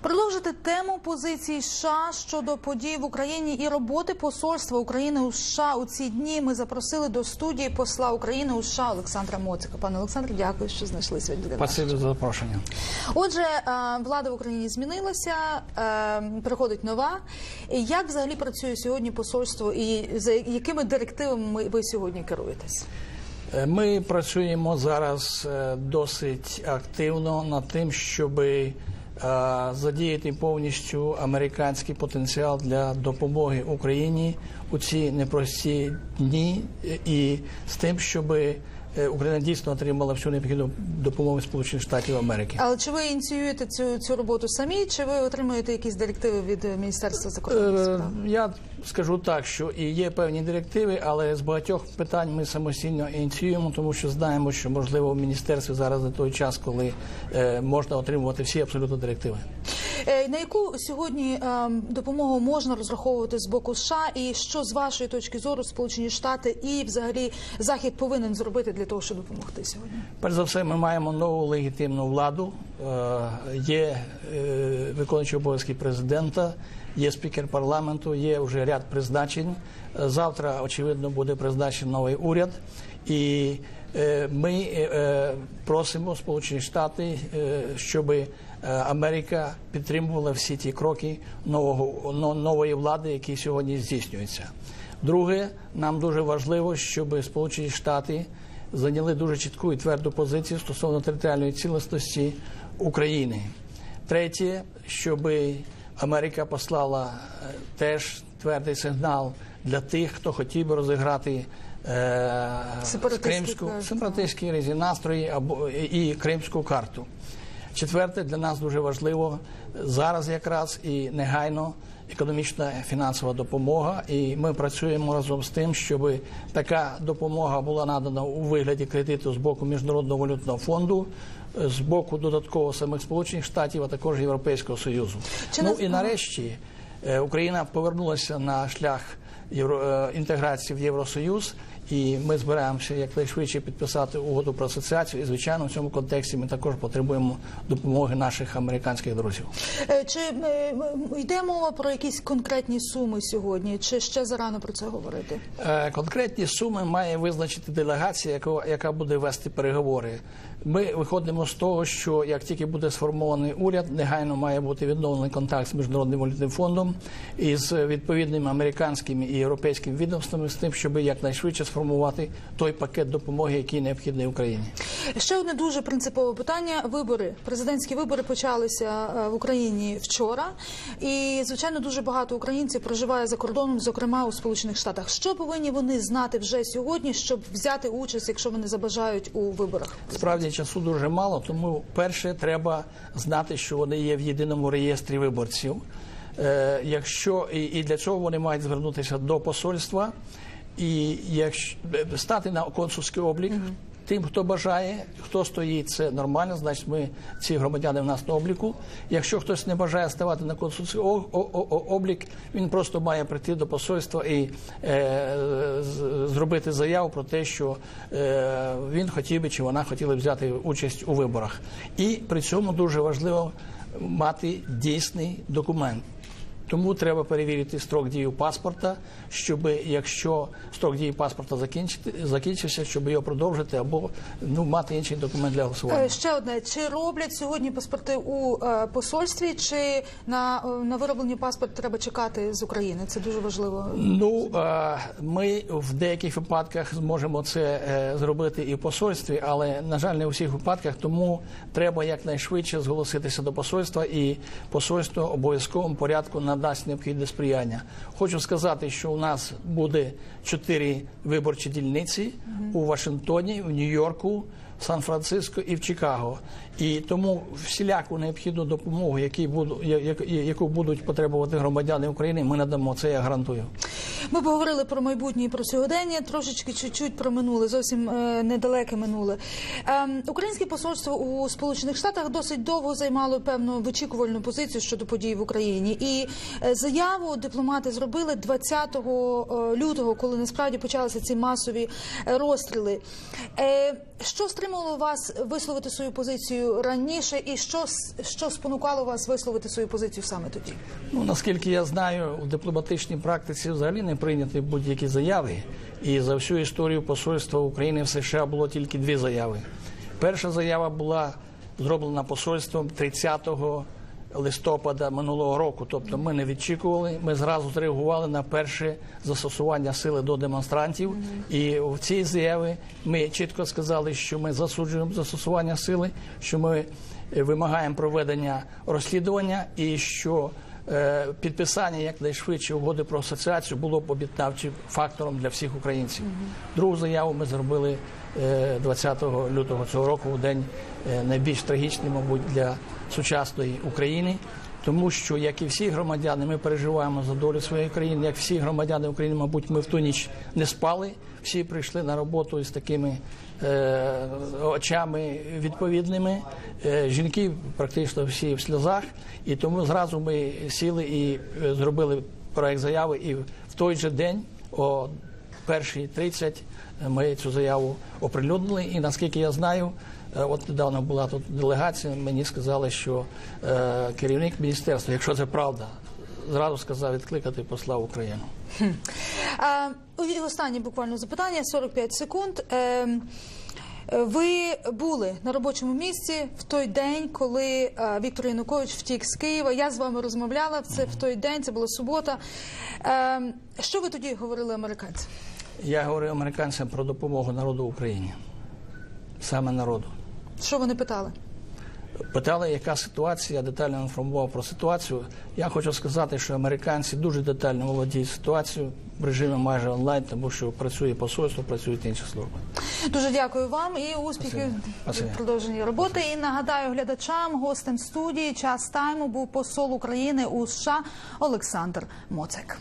Продовжити тему позицій США щодо подій в Україні і роботи посольства України у США у ці дні. Ми запросили до студії посла України у США Олександра Моцика. Пане Олександр, дякую, що знайшли сьогодні. Спасибі за запрошення. Отже, е, влада в Україні змінилася, е, приходить нова. Як взагалі працює сьогодні посольство, і за якими директивами ви сьогодні керуєтесь? Е, Ми працюємо зараз досить активно над тим, щоб задіяти повністю американський потенціал для допомоги Україні у ці непрості дні, е, і з тим, щоб Україна дійсно отримала всю необхідну допомогу Сполучених Штатів Америки. Але чи ви ініціюєте цю, цю роботу самі, чи ви отримуєте якісь директиви від е, Міністерства закордонних Е, справ? Я скажу так, що і є певні директиви, але з багатьох питань ми самостійно ініціюємо, тому що знаємо, що можливо в міністерстві зараз не той час, коли е, можна отримувати всі абсолютно директиви. Е, На яку сьогодні е, допомогу можна розраховувати з боку США, і що з вашої точки зору Сполучені Штати і взагалі Захід повинен зробити для того, щоб допомогти сьогодні? Перш за все, ми маємо нову легітимну владу. Е, Є е, виконуючий обов'язки президента, є спікер парламенту, є вже ряд призначень. Завтра, очевидно, буде призначений новий уряд. І ми просимо Сполучені Штати, е, щоб Америка підтримувала всі ті кроки нового нової влади, які сьогодні здійснюються. Друге, нам дуже важливо, щоб Сполучені Штати зайняли дуже чітку і тверду позицію стосовно територіальної цілісності України. Третє, щоб Америка послала е, теж твердий сигнал для тих, хто хотів би розіграти е, кримську сепаратистські настрої або і кримську карту. Четверте, для нас дуже важливо зараз якраз і негайно економічна фінансова допомога. І ми працюємо разом з тим, щоб така допомога була надана у вигляді кредиту з боку Міжнародного валютного фонду, з боку додатково самих Сполучених Штатів, а також Європейського Союзу. Чи ну не- і нарешті е, Україна повернулася на шлях е, інтеграції в Євросоюз. І ми збираємося якнайшвидше підписати угоду про асоціацію. І звичайно, в цьому контексті ми також потребуємо допомоги наших американських друзів. Е, Чи йде мова про якісь конкретні суми сьогодні, чи ще зарано про це говорити? Е, Конкретні суми має визначити делегація, яка буде вести переговори. Ми виходимо з того, що як тільки буде сформований уряд, негайно має бути відновлений контакт з міжнародним валютним фондом і з відповідними американськими і європейськими відомствами з тим, щоб якнайшвидше сформувати той пакет допомоги, який необхідний Україні. Ще одне дуже принципове питання: вибори. Президентські вибори почалися е, в Україні вчора, і звичайно дуже багато українців проживає за кордоном, зокрема у Сполучених Штатах. Що повинні вони знати вже сьогодні, щоб взяти участь, якщо вони забажають у виборах? Справді часу дуже мало, тому перше треба знати, що вони є в єдиному реєстрі виборців. Е, якщо і, і для цього вони мають звернутися до посольства і якщо е, стати на консульський облік. Тим, хто бажає, хто стоїть, це нормально, значить ми ці громадяни в нас на обліку. Якщо хтось не бажає ставати на консульський облік, він просто має прийти до посольства і е, зробити заяву про те, що е, він хотів би чи вона хотіла б взяти участь у виборах. І при цьому дуже важливо мати дійсний документ. Тому треба перевірити строк дії паспорта, щоб якщо строк дії паспорта закінчити, закінчився, щоб його продовжити або ну мати інший документ для голосування. Е, Ще одне: чи роблять сьогодні паспорти у е, посольстві, чи на, е, на вироблення паспорт треба чекати з України? Це дуже важливо. Ну ми в деяких випадках зможемо це зробити і в посольстві, але на жаль, не у всіх випадках. Тому треба якнайшвидше зголоситися до посольства, і посольство обов'язковому порядку надасть необхідне сприяння. Хочу сказати, що у нас буде чотири виборчі дільниці у Вашингтоні, в Нью-Йорку. Сан-Франциско і в Чикаго, і тому всіляку необхідну допомогу, яку будуть потребувати громадяни України, ми надамо це. Я гарантую. Ми поговорили про майбутнє і про сьогодення, трошечки чуть-чуть про минуле, зовсім е, недалеке минуле. Ем, українське посольство у Сполучених Штатах досить довго займало певну вичікувальну позицію щодо подій в Україні. І е, заяву дипломати зробили 20 лютого, коли насправді почалися ці масові е, розстріли. Що стримувало вас висловити свою позицію раніше, і що, що спонукало вас висловити свою позицію саме тоді? Ну, наскільки я знаю, у дипломатичній практиці взагалі не прийняті будь-які заяви. І за всю історію посольства України в США було тільки дві заяви. Перша заява була зроблена посольством 30 листопада минулого року. Тобто ми не відчікували, ми зразу зреагували на перше застосування сили до демонстрантів. І в цій заяві ми чітко сказали, що ми засуджуємо застосування сили, що ми е, вимагаємо проведення розслідування і що підписання якнайшвидше угоди про асоціацію було б об'єднавчим фактором для всіх українців. Другу заяву ми зробили е, 20 лютого цього року, у день е, найбільш трагічний, мабуть, для сучасної України. Тому що, як і всі громадяни, ми переживаємо за долю своєї країни. Як всі громадяни України, мабуть, ми в ту ніч не спали. Всі прийшли на роботу із такими е, очами відповідними. Е, жінки практично всі в сльозах. І тому зразу ми сіли і е, зробили проект заяви. І в той же день, о першій 30, ми цю заяву оприлюднили. І наскільки я знаю, от недавно була тут делегація. Мені сказали, що е, керівник міністерства, якщо це правда, зразу сказав відкликати посла в Україну. Останнє буквально запитання, 45 секунд. Е, ви були на робочому місці в той день, коли е, Віктор Янукович втік з Києва. Я з вами розмовляла це в той день, це була субота. Е, що ви тоді говорили американцям? Я говорив американцям про допомогу народу Україні, саме народу. Що вони питали? Питали, яка ситуація, я детально інформував про ситуацію. Я хочу сказати, що американці дуже детально володіють ситуацією в режимі майже онлайн, тому що працює посольство, працюють інші служби. Дуже дякую вам і успіхів в продовженні роботи. І нагадаю глядачам, гостем студії час тайму був посол України у США Олександр Моцек.